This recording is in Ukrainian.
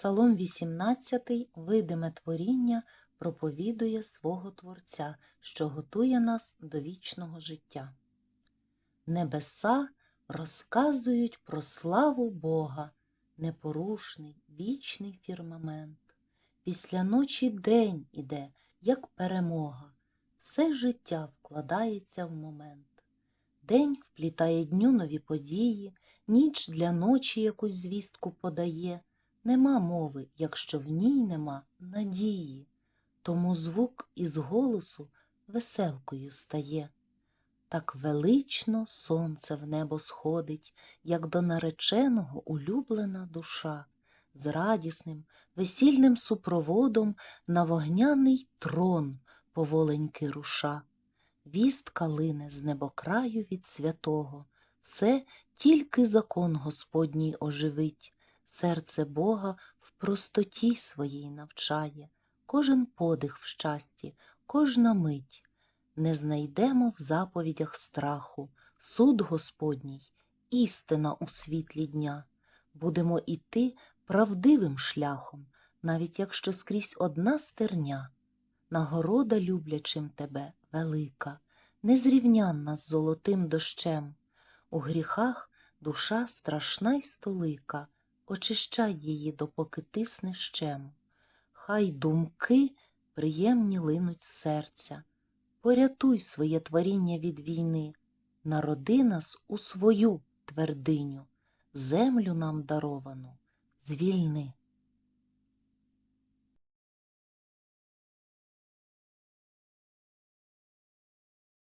Псалом 18, видиме творіння, проповідує свого Творця, що готує нас до вічного життя. Небеса розказують про славу Бога, непорушний, вічний фірмамент. Після ночі день іде, як перемога, все життя вкладається в момент. День вплітає дню нові події, ніч для ночі якусь звістку подає. Нема мови, якщо в ній нема надії, тому звук із голосу веселкою стає. Так велично сонце в небо сходить, як до нареченого улюблена душа, з радісним, весільним супроводом на вогняний трон поволеньки руша. Вістка лине з небокраю від святого, все тільки закон Господній оживить. Серце Бога в простоті своїй навчає, кожен подих в щасті, кожна мить. Не знайдемо в заповідях страху, суд Господній, істина у світлі дня. Будемо іти правдивим шляхом, навіть якщо скрізь одна стерня. Нагорода люблячим тебе велика, незрівнянна з золотим дощем. У гріхах душа страшна й столика очищай її, допоки тисне щем. Хай думки приємні линуть з серця, порятуй своє творіння від війни, народи нас у свою твердиню, землю нам даровану, звільни.